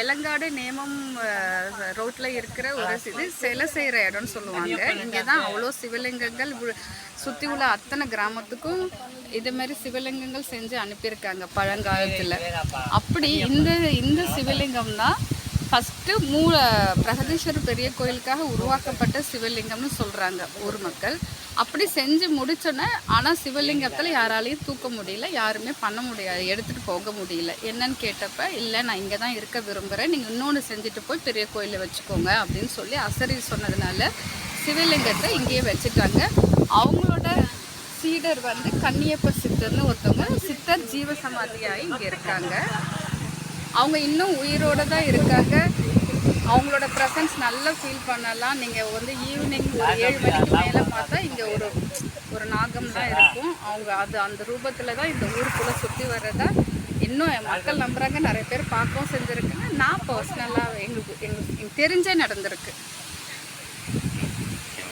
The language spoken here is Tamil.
எலங்காடு நேமம் ரோட்ல இருக்கிற ஒரு இது சிலை செய்கிற இடம்னு சொல்லுவாங்க. இங்கே தான் அவ்வளோ சிவலிங்கங்கள் சுற்றி சுத்தி உள்ள அத்தனை கிராமத்துக்கும் இது மாதிரி சிவலிங்கங்கள் செஞ்சு அனுப்பியிருக்காங்க பழங்காலத்தில். அப்படி இந்த இந்த சிவலிங்கம் தான் ஃபஸ்ட்டு மூல பிரகதீஸ்வரர் பெரிய கோயிலுக்காக உருவாக்கப்பட்ட சிவலிங்கம்னு சொல்கிறாங்க ஊர் மக்கள். அப்படி செஞ்சு முடிச்சோன்னே ஆனால் சிவலிங்கத்தில் யாராலையும் தூக்க முடியல யாருமே பண்ண முடியாது எடுத்துகிட்டு போக முடியல. என்னன்னு கேட்டப்ப இல்லை நான் இங்கே தான் இருக்க விரும்புகிறேன் நீங்கள் இன்னொன்று செஞ்சுட்டு போய் பெரிய கோயிலில் வச்சுக்கோங்க அப்படின்னு சொல்லி அசரி சொன்னதுனால சிவலிங்கத்தை இங்கேயே வச்சுட்டாங்க. அவங்களோட சீடர் வந்து கன்னியப்ப சித்தர்னு ஒருத்தவங்க சித்தர் ஜீவசமாதியாகி இங்கே இருக்காங்க. அவங்க இன்னும் உயிரோட தான் இருக்காங்க. அவங்களோட ப்ரெசன்ஸ் நல்லா ஃபீல் பண்ணலாம். நீங்கள் வந்து ஈவினிங் ஒரு ஏழு மணிக்கு மேலே பார்த்தா இங்கே ஒரு ஒரு நாகம் தான் இருக்கும். அவங்க அது அந்த ரூபத்தில் தான் இந்த ஊருக்குள்ளே சுற்றி வர்றதா இன்னும் என் மக்கள் நம்புகிறாங்க நிறைய பேர் பார்க்கவும் செஞ்சுருக்காங்க. நான் பர்சனலாக எங்களுக்கு எங்களுக்கு தெரிஞ்சே நடந்திருக்கு.